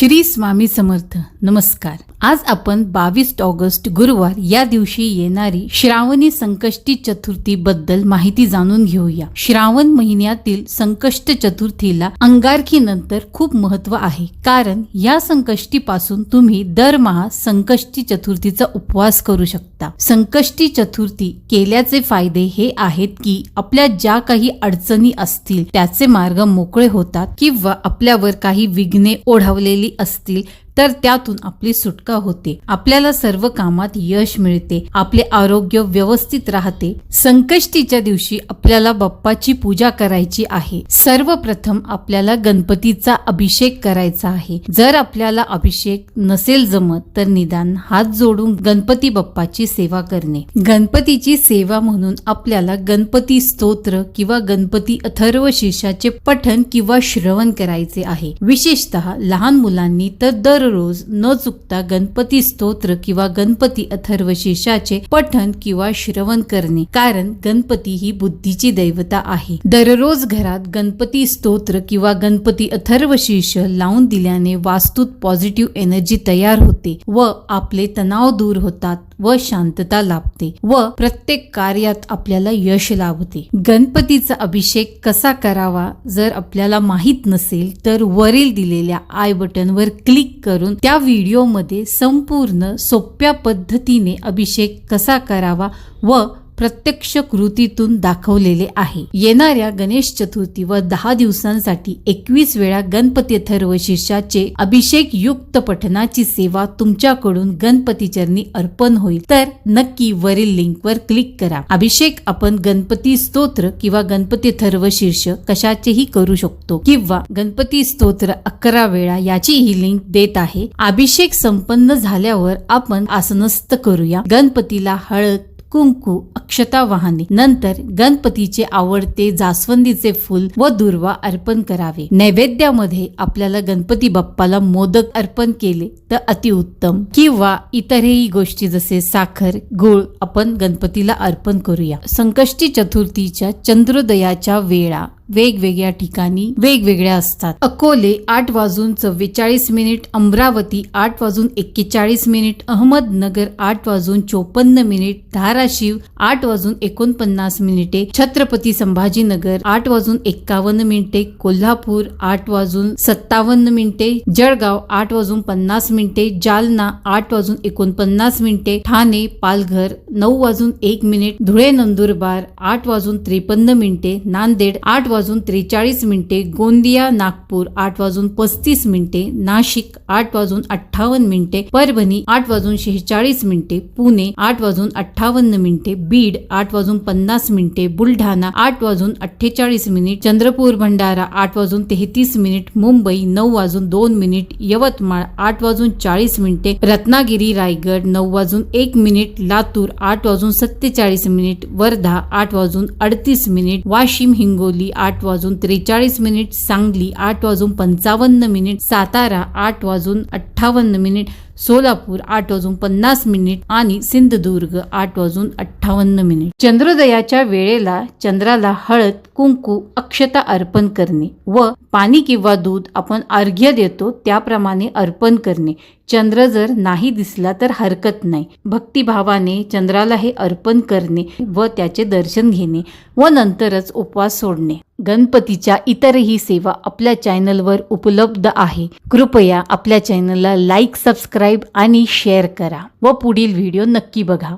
श्री स्वामी समर्थ. नमस्कार. आज आपण बावीस ऑगस्ट गुरुवार या दिवशी येणारी श्रावणी संकष्टी चतुर्थी बद्दल माहिती जाणून घेऊया. श्रावण महिन्यातील संकष्ट चतुर्थीला अंगारकी नंतर खूप महत्त्व आहे. कारण या संकष्टी पासून तुम्ही दरमहा संकष्टी चतुर्थीचा उपवास करू शकता. संकष्टी चतुर्थी केल्याचे फायदे हे आहेत की आपल्या ज्या काही अडचणी असतील त्याचे मार्ग मोकळे होतात किंवा आपल्यावर काही विघ्ने ओढावलेली असतील तर त्यातून आपली सुटका होते. आपल्याला सर्व कामात यश मिळते. आपले आरोग्य व्यवस्थित राहते. संकष्टीच्या दिवशी आपल्याला बाप्पाची पूजा करायची आहे. सर्वप्रथम आपल्याला गणपतीचा अभिषेक करायचा आहे. जर आपल्याला अभिषेक नसेल जमत तर निदान हात जोडून गणपती बाप्पाची सेवा करणे. गणपतीची सेवा म्हणून आपल्याला गणपती स्तोत्र किंवा गणपती अथर्व शीर्षाचे पठण किंवा श्रवण करायचे आहे. विशेषतः लहान मुलांनी तर दर दररोज न चुकता गणपती स्तोत्र किंवा गणपती अथर्व शीर्षाचे किंवा श्रवण करणे कारण गणपती ही बुद्धीची दैवता आहे. दररोज घरात गणपती स्तोत्र किंवा गणपती अथर्व शीर्ष लावून दिल्याने वास्तूत पॉझिटिव्ह एनर्जी तयार होते व आपले तणाव दूर होतात. व शांतता लाभते व प्रत्येक कार्यात आपल्याला यश लाभते. गणपतीचा अभिषेक कसा करावा जर आपल्याला माहीत नसेल तर वरील दिलेल्या आय बटनवर क्लिक करून त्या व्हिडिओमध्ये संपूर्ण सोप्या पद्धतीने अभिषेक कसा करावा व प्रत्यक्ष कृतीतून दाखवलेले आहे. येणाऱ्या गणेश चतुर्थी व दहा दिवसांसाठी एकवीस वेळा गणपती अथर्व शीर्षाचे अभिषेक युक्त पठनाची सेवा तुमच्याकडून गणपती चरणी अर्पण होईल. तर नक्की वरील लिंकवर क्लिक करा. अभिषेक आपण गणपती स्तोत्र किंवा गणपती थर्व शीर्ष कशाचेही करू शकतो किंवा गणपती स्तोत्र अकरा वेळा याची ही लिंक देत आहे. अभिषेक संपन्न झाल्यावर आपण आसनस्थ करूया. गणपतीला हळद कुंकू अक्षता वाहने नंतर गणपतीचे आवडते जास्वंदीचे फुल व दुर्वा अर्पण करावे. नैवेद्यामध्ये आपल्याला गणपती बाप्पाला मोदक अर्पण केले तर अतिउत्तम. किंवा इतरही गोष्टी जसे साखर गुळ आपण गणपतीला अर्पण करूया. संकष्टी चतुर्थीच्या चंद्रोदयाच्या वेळा वेगवेगळ्या ठिकाणी वेगवेगळ्या असतात अकोले आठ वाजून चव्वेचाळीस मिनिट अमरावती आठ वाजून एक्केचाळीस मिनिट अहमदनगर आठ वाजून चोपन्न मिनिट धाराशिव आठ वाजून एकोणपन्नास मिनिटे छत्रपती संभाजीनगर आठ वाजून एक्कावन्न मिनिटे कोल्हापूर आठ वाजून सत्तावन्न मिनिटे जळगाव आठ वाजून पन्नास मिनिटे जालना आठ वाजून एकोणपन्नास मिनिटे ठाणे पालघर नऊ वाजून एक मिनिट धुळे नंदुरबार आठ वाजून त्रेपन्न मिनिटे नांदेड आठ वाजून त्रेचाळीस मिनिटे गोंदिया नागपूर आठ वाजून पस्तीस मिनिटे नाशिक आठ वाजून अठ्ठावन्न मिनिटे परभणी आठ वाजून शेहेचाळीस मिनिटे पुणे आठ वाजून अठ्ठावन्न मिनिटे बीड आठ वाजून पन्नास मिनिटे बुलढाणा आठ वाजून अठ्ठेचाळीस मिनिट चंद्रपूर भंडारा आठ वाजून तेहतीस मिनिट मुंबई नऊ वाजून दोन मिनिट यवतमाळ आठ वाजून चाळीस मिनिटे रत्नागिरी रायगड नऊ वाजून एक मिनिट लातूर आठ वाजून सत्तेचाळीस मिनिट वर्धा आठ वाजून अडतीस मिनिट वाशिम हिंगोली आठ वाजून त्रेचाळीस मिनिट सांगली आठ वाजून पंचावन्न मिनिट सातारा आठ वाजून अठ्ठावन्न मिनिट सोलापूर आठ वाजून पन्नास मिनिट आणि सिंधुदुर्ग आठ वाजून अठ्ठावन्न मिनिट. चंद्रोदयाच्या वेळेला चंद्राला हळद कुंकू अक्षता अर्पण करणे व पाणी किंवा दूध आपण अर्घ्य देतो त्याप्रमाणे अर्पण करणे. चंद्र जर नाही दिसला तर हरकत नाही. भक्तिभावाने चंद्राला हे अर्पण करणे व त्याचे दर्शन घेणे व नंतरच उपवास सोडणे. गणपतीच्या इतरही सेवा आपल्या चॅनलवर उपलब्ध आहे. कृपया आपल्या चॅनलला लाईक सबस्क्राईब आणि शेअर करा व पुढील व्हिडिओ नक्की बघा.